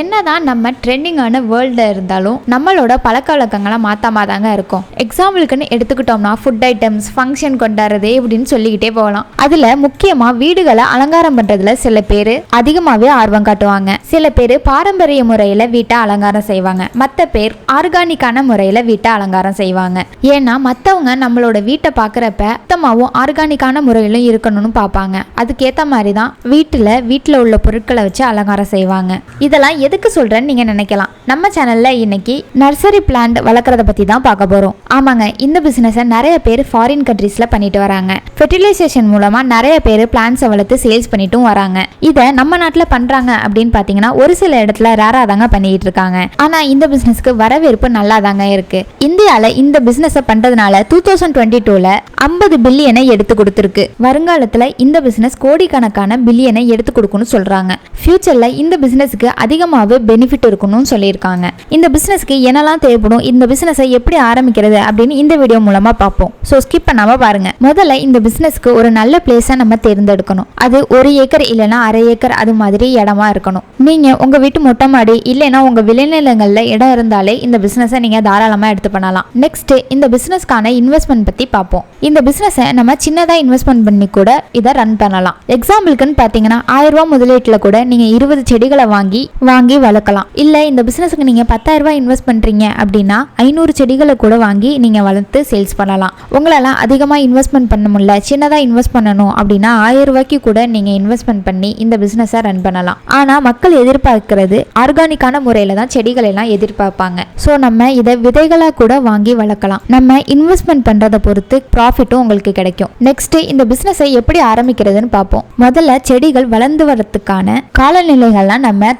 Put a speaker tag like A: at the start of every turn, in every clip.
A: என்னதான் நம்ம ட்ரெண்டிங்கான வேர்ல்டில் இருந்தாலும் நம்மளோட பழக்க வழக்கங்களை மாற்றாம தாங்க இருக்கும். எக்ஸாம்பிளுக்குன்னு எடுத்துக்கிட்டோம்னா ஃபுட் ஐட்டம்ஸ் ஃபங்க்ஷன் கொண்டாடுறது இப்படின்னு சொல்லிக்கிட்டே போகலாம். அதில் முக்கியமாக வீடுகளை அலங்காரம் பண்ணுறதுல சில பேர் அதிகமாகவே ஆர்வம் காட்டுவாங்க. சில பேர் பாரம்பரிய முறையில் வீட்டை அலங்காரம் செய்வாங்க. மற்ற பேர் ஆர்கானிக்கான முறையில் வீட்டை அலங்காரம் செய்வாங்க. ஏன்னா மற்றவங்க நம்மளோட வீட்டை பார்க்குறப்ப சுத்தமாகவும் ஆர்கானிக்கான முறையிலும் இருக்கணும்னு பார்ப்பாங்க. அதுக்கேற்ற மாதிரி தான் வீட்டில் வீட்டில் உள்ள பொருட்களை வச்சு அலங்காரம் செய்வாங்க. இதெல்லாம் எதுக்கு சொல்கிறேன்னு நீங்கள் நினைக்கலாம். நம்ம சேனலில் இன்னைக்கு நர்சரி பிளான்ட் வளர்க்குறத பற்றி தான் பார்க்க போகிறோம் ஆமாங்க இந்த பிஸ்னஸை நிறைய பேர் ஃபாரின் கண்ட்ரீஸில் பண்ணிட்டு வராங்க. ஃபெர்டிலைசேஷன் மூலமாக நிறைய பேர் பிளான்ஸை வளர்த்து சேல்ஸ் பண்ணிட்டும் வராங்க. இதை நம்ம நாட்டில் பண்ணுறாங்க அப்படின்னு பார்த்தீங்கன்னா ஒரு சில இடத்துல ரேராக தாங்க பண்ணிக்கிட்டு இருக்காங்க. ஆனால் இந்த பிஸ்னஸ்க்கு வரவேற்பு நல்லா தாங்க இருக்கு. இந்தியாவில் இந்த பிஸ்னஸை பண்ணுறதுனால டூ தௌசண்ட் டுவெண்ட்டி டூவில் ஐம்பது பில்லியனை எடுத்து கொடுத்துருக்கு. வருங்காலத்தில் இந்த பிஸ்னஸ் கோடிக்கணக்கான பில்லியனை எடுத்து கொடுக்கும்னு சொல்கிறாங்க ஃபியூச்சரில் இந்த பிஸ்னஸுக்கு அதிகமாகவே பெனிஃபிட் இருக்கணும்னு சொல்லியிருக்காங்க. இந்த பிஸ்னஸ்க்கு என்னெல்லாம் தேவைப்படும்? இந்த பிஸ்னஸை எப்படி ஆரம்பிக்கிறது? அப்படின்னு இந்த வீடியோ மூலமாக பார்ப்போம். ஸோ ஸ்கிப் பண்ணாமல் பாருங்க. முதல்ல இந்த பிஸ்னஸ்க்கு ஒரு நல்ல பிளேஸை நம்ம தேர்ந்தெடுக்கணும். அது ஒரு ஏக்கர் இல்லைன்னா அரை ஏக்கர் அது மாதிரி இடமா இருக்கணும். நீங்கள் உங்கள் வீட்டு மொட்டை மாடி இல்லைன்னா உங்கள் விளைநிலங்களில் இடம் இருந்தாலே இந்த பிஸ்னஸை நீங்கள் தாராளமாக எடுத்து பண்ணலாம். நெக்ஸ்ட் இந்த பிஸ்னஸ்க்கான இன்வெஸ்ட்மெண்ட் பற்றி பார்ப்போம். இந்த பிஸ்னஸை நம்ம சின்னதாக இன்வெஸ்ட்மெண்ட் பண்ணி கூட இதை ரன் பண்ணலாம். எக்ஸாம்பிளுக்குன்னு பார்த்தீங்கன்னா ஆயிரம் ரூபாய் முதலீட்டில் கூட நீங்கள் இருபது செடிகளை வாங்கி வாங்கி வளர்க்கலாம். இல்லை இந்த பிஸ்னஸுக்கு நீங்கள் பத்தாயிரம் ரூபாய் இன்வெஸ்ட் பண்ணுறீங்க அப்படின்னா ஐநூறு செடிகளை கூட வாங்கி நீங்கள் வளர்த்து சேல்ஸ் பண்ணலாம். உங்களால் அதிகமாக இன்வெஸ்ட்மெண்ட் பண்ண முடியல சின்னதாக இன்வெஸ்ட் பண்ணணும் அப்படின்னா ஆயிரம் ரூபாய்க்கு கூட நீங்கள் இன்வெஸ்ட்மெண்ட் பண்ணி இந்த பிஸ்னஸை ரன் பண்ணலாம். ஆனால் மக்கள் எதிர்பார்க்கிறது ஆர்கானிக்கான முறையில் தான் செடிகள் எல்லாம் எதிர்பார்ப்பாங்க. ஸோ நம்ம இதை விதைகளாக கூட வாங்கி வளர்க்கலாம். நம்ம இன்வெஸ்ட்மெண்ட் பண்ணுறதை பொறுத்து ப்ராஃபிட்டும் உங்களுக்கு கிடைக்கும். நெக்ஸ்ட் இந்த பிஸ்னஸை எப்படி ஆரம்பிக்கிறதுன்னு பார்ப்போம். முதல்ல செடிகள் வளர்ந்து வரதுக்கான காலநிலைகள்லாம் நம்ம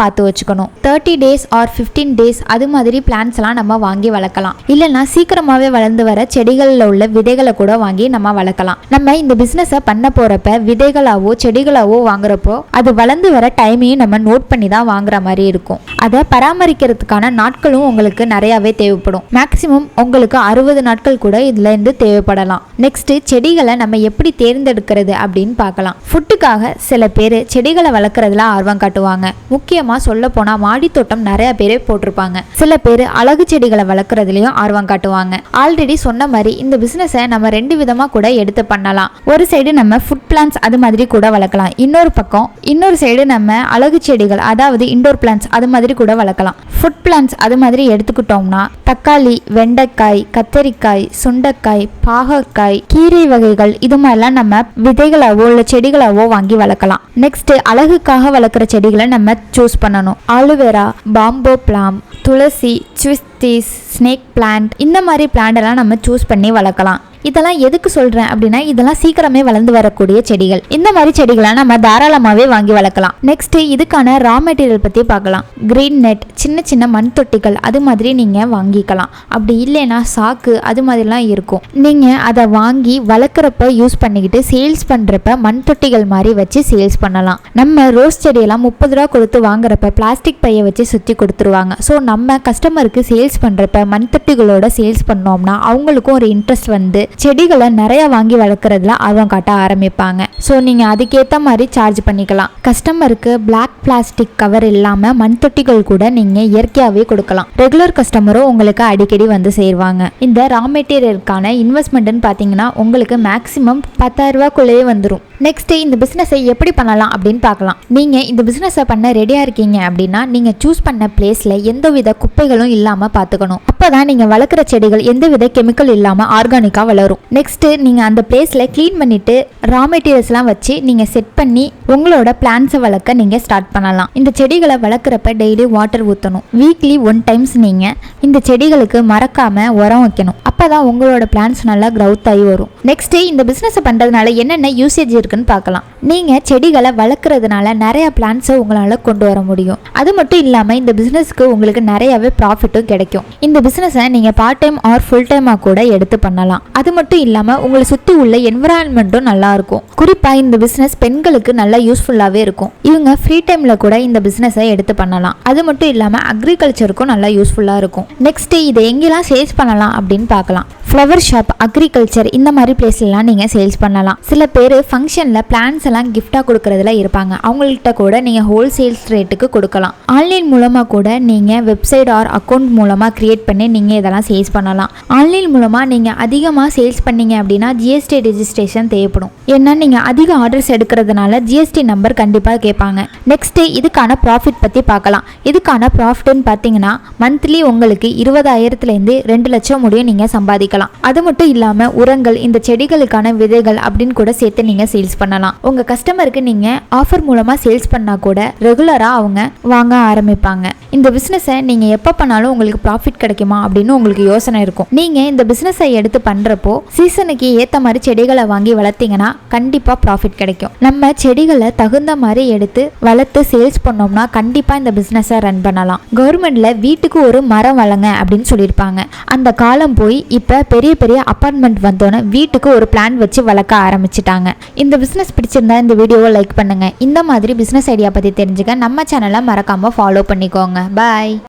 A: பார்த்து வச்சுக்கணும். Thirty days or fifteen days அது மாதிரி பிளான்ஸ் எல்லாம் நம்ம வாங்கி வளர்க்கலாம். இல்லைன்னா சீக்கிரமாகவே வளர்ந்து வர செடிகளில் உள்ள விதைகளை கூட வாங்கி நம்ம வளர்க்கலாம். நம்ம இந்த பிஸ்னஸை பண்ண போகிறப்ப விதைகளாவோ செடிகளாவோ வாங்குறப்போ அது வளர்ந்து வர டைமையும் நம்ம நோட் பண்ணி தான் வாங்குற மாதிரி இருக்கும். அதை பராமரிக்கிறதுக்கான நாட்களும் உங்களுக்கு நிறையாவே தேவைப்படும். மேக்சிமம் உங்களுக்கு அறுபது நாட்கள் கூட இதுல இருந்து தேவைப்படலாம். நெக்ஸ்ட் செடிகளை நம்ம எப்படி தேர்ந்தெடுக்கிறது அப்படின்னு பார்க்கலாம். ஃபுட்டுக்காக சில பேர் செடிகளை வளர்க்குறதுல ஆர்வம் காட்டுவாங்க. முக்கியமாக சொல்ல போனால் மாடித்தோட்டம் நிறைய பேரே போட்டிருப்பாங்க. சில பேர் அழகு செடிகளை வளர்க்குறதுலையும் ஆர்வம் காட்டுவாங்க. ஆல்ரெடி சொன்ன மாதிரி இந்த பிஸ்னஸை நம்ம ரெண்டு விதமாக கூட எடுத்து பண்ணலாம். ஒரு சைடு நம்ம ஃபுட் பிளான்ஸ் அது மாதிரி கூட வளர்க்கலாம். இன்னொரு பக்கம் இன்னொரு சைடு நம்ம அழகு செடிகள் அதாவது இண்டோர் பிளான்ஸ் அது மாதிரி கூட வளர்க்கலாம். ஃபுட் பிளான்ஸ் அது மாதிரி எடுத்துக்கிட்டோம்னா தக்காளி வெண்டைக்காய் கத்தரிக்காய் சுண்டைக்காய் பாகற்காய் கீரை வகைகள் இது மாதிரிலாம் நம்ம விதைகளாவோ இல்லை செடிகளாவோ வாங்கி வளர்க்கலாம். நெக்ஸ்ட் அழகுக்காக வளர்க்குற செடிகளை நம்ம சூஸ் பண்ணணும். Aloe vera bamboo palm tulsi சுவிஸ்தீஸ் snake plant இந்த மாதிரி பிளான்ட் எல்லாம் நம்ம சூஸ் பண்ணி வளர்க்கலாம். இதெல்லாம் எதுக்கு சொல்கிறேன் அப்படின்னா இதெல்லாம் சீக்கிரமே வளர்ந்து வரக்கூடிய செடிகள். இந்த மாதிரி செடிகளை நம்ம தாராளமாகவே வாங்கி வளர்க்கலாம். நெக்ஸ்ட் இதுக்கான ரா மெட்டீரியல் பற்றி பார்க்கலாம். கிரீன் நெட் சின்ன சின்ன மண் தொட்டிகள் அது மாதிரி நீங்கள் வாங்கிக்கலாம். அப்படி இல்லைன்னா சாக்கு அது மாதிரிலாம் இருக்கும். நீங்கள் அதை வாங்கி வளர்க்குறப்ப யூஸ் பண்ணிக்கிட்டு சேல்ஸ் பண்ணுறப்ப மண் தொட்டிகள் மாதிரி வச்சு சேல்ஸ் பண்ணலாம். நம்ம ரோஸ் செடியெல்லாம் முப்பது ரூபா கொடுத்து வாங்குறப்ப பிளாஸ்டிக் பையை வச்சு சுற்றி கொடுத்துருவாங்க. ஸோ நம்ம கஸ்டமருக்கு சேல்ஸ் பண்ணுறப்ப மண் தொட்டிகளோட சேல்ஸ் பண்ணோம்னா அவங்களுக்கும் ஒரு இன்ட்ரெஸ்ட் வந்து செடிகளை நிறைய வாங்கி வளர்க்குறதுல ஆர்வம் காட்ட ஆரம்பிப்பாங்க. ஸோ நீங்கள் அதுக்கேற்ற மாதிரி சார்ஜ் பண்ணிக்கலாம். கஸ்டமருக்கு பிளாக் பிளாஸ்டிக் கவர் இல்லாமல் மண் தொட்டிகள் கூட நீங்கள் இயற்கையாகவே கொடுக்கலாம். ரெகுலர் கஸ்டமரும் உங்களுக்கு அடிக்கடி வந்து சேருவாங்க. இந்த ரா மெட்டீரியலுக்கான இன்வெஸ்ட்மெண்ட்னு பார்த்தீங்கன்னா உங்களுக்கு மேக்ஸிமம் பத்தாயிரரூபாக்குள்ளேயே வந்துடும் நெக்ஸ்ட் இந்த பிஸ்னஸை எப்படி பண்ணலாம் அப்படின்னு பார்க்கலாம் நீங்கள் இந்த பிஸ்னஸை பண்ண ரெடியாக இருக்கீங்க அப்படின்னா நீங்கள் சூஸ் பண்ண பிளேஸில் எந்தவித குப்பைகளும் இல்லாமல் பார்த்துக்கணும் அப்போ தான் நீங்கள் வளர்க்குற செடிகள் எந்தவித கெமிக்கல் இல்லாமல் ஆர்கானிக்காக வளரும். நெக்ஸ்ட்டு நீங்கள் அந்த பிளேஸில் க்ளீன் பண்ணிவிட்டு ரா மெட்டீரியல்ஸ் மெட்டீரியல்ஸ்லாம் வச்சு நீங்கள் செட் பண்ணி உங்களோட பிளான்ஸை வளர்க்க நீங்கள் ஸ்டார்ட் பண்ணலாம். இந்த செடிகளை வளர்க்குறப்ப டெய்லி வாட்டர் ஊற்றணும் வீக்லி ஒன் டைம்ஸ் நீங்கள் இந்த செடிகளுக்கு மறக்காமல் உரம் வைக்கணும். அப்போ தான் உங்களோட பிளான்ஸ் நல்லா க்ரௌத் ஆகி வரும். நெக்ஸ்ட்டு இந்த பிஸ்னஸை பண்ணுறதுனால என்னென்ன யூசேஜ் இருக்குன்னு பார்க்கலாம். நீங்கள் செடிகளை வளர்க்குறதுனால நிறைய பிளான்ஸை உங்களால் கொண்டு வர முடியும். அது மட்டும் இல்லாமல் இந்த பிஸ்னஸ்க்கு உங்களுக்கு நிறையவே ப்ராஃபிட்டும் கிடைக்கும். இந்த பிஸ்னஸை நீங்கள் பார்ட் டைம் ஆர் ஃபுல் டைமாக கூட எடுத்து பண்ணலாம். அது மட்டும் இல்லாமல் உங்களை சுற்றி உள்ள என்விரான்மெண்ட்டும் நல்லா இருக்கும். கண்டிப்பாக இந்த பிஸ்னஸ் பெண்களுக்கு நல்லா யூஸ்ஃபுல்லாகவே இருக்கும். இவங்க ஃப்ரீ டைமில் கூட இந்த பிஸ்னஸை எடுத்து பண்ணலாம். அது மட்டும் இல்லாமல் அக்ரிகல்ச்சருக்கும் நல்லா யூஸ்ஃபுல்லாக இருக்கும். நெக்ஸ்ட்டு இதை எங்கெல்லாம் சேல்ஸ் பண்ணலாம் அப்படின்னு பார்க்கலாம். ஃப்ளவர் ஷாப் அக்ரிகல்ச்சர் இந்த மாதிரி பிளேஸ்லாம் நீங்கள் சேல்ஸ் பண்ணலாம். சில பேர் ஃபங்க்ஷனில் பிளான்ஸ் எல்லாம் கிஃப்டாக கொடுக்கறதுல இருப்பாங்க. அவங்கள்ட்ட கூட நீங்கள் ஹோல்சேல்ஸ் ரேட்டுக்கு கொடுக்கலாம். ஆன்லைன் மூலமாக கூட நீங்கள் வெப்சைட் ஆர் அக்கௌண்ட் மூலமாக க்ரியேட் பண்ணி நீங்கள் இதெல்லாம் சேல்ஸ் பண்ணலாம். ஆன்லைன் மூலமாக நீங்கள் அதிகமாக சேல்ஸ் பண்ணீங்க அப்படின்னா ஜிஎஸ்டி ரெஜிஸ்ட்ரேஷன் தேவைப்படும். ஏன்னா நீங்கள் அதிக ஆர்டர்ஸ் எடுக்கிறதுனால ஜிஎஸ்டி நம்பர் கண்டிப்பாக கேட்பாங்க. நெக்ஸ்ட்டு இதுக்கான ப்ராஃபிட் பற்றி பார்க்கலாம். இதுக்கான ப்ராஃபிட்னு பார்த்தீங்கன்னா மந்த்லி உங்களுக்கு இருபதாயிரத்துலேருந்து ரெண்டு லட்சம் முடியும் நீங்கள் சம்பாதிக்கலாம். அது மட்டும் இல்லாமல் உரங்கள் இந்த செடிகளுக்கான விதைகள் அப்படின்னு கூட சேர்த்து நீங்கள் சேல்ஸ் பண்ணலாம். உங்கள் கஸ்டமருக்கு நீங்கள் ஆஃபர் மூலமாக சேல்ஸ் பண்ணால் கூட ரெகுலராக அவங்க வாங்க ஆரம்பிப்பாங்க. இந்த பிஸ்னஸை நீங்கள் எப்போ பண்ணாலும் உங்களுக்கு ப்ராஃபிட் கிடைக்குமா அப்படின்னு உங்களுக்கு யோசனை இருக்கும். நீங்கள் இந்த பிஸ்னஸை எடுத்து பண்ணுறப்போ சீசனுக்கு ஏற்ற மாதிரி செடிகளை வாங்கி வளர்த்தீங்கன்னா கண்டிப்பாக ப்ராஃபிட் கிடைக்கும். நம்ம செடிகளை தகுந்த மாதிரி எடுத்து வளர்த்து சேல்ஸ் பண்ணோம்னா கண்டிப்பாக இந்த பிஸ்னஸை ரன் பண்ணலாம். கவர்மெண்ட்ல வீட்டுக்கு ஒரு மரம் வளங்க அப்படின்னு சொல்லியிருப்பாங்க. அந்த காலம் போய் இப்போ பெரிய பெரிய அப்பார்ட்மெண்ட் வந்தோன்னே வீட்டுக்கு ஒரு பிளான் வச்சு வளர்க்க ஆரம்பிச்சிட்டாங்க. இந்த பிஸ்னஸ் பிடிச்சிருந்தா இந்த வீடியோவை லைக் பண்ணுங்கள் இந்த மாதிரி பிஸ்னஸ் ஐடியா பற்றி தெரிஞ்சுக்க நம்ம சேனலை மறக்காமல் ஃபாலோ பண்ணிக்கோங்க. பாய்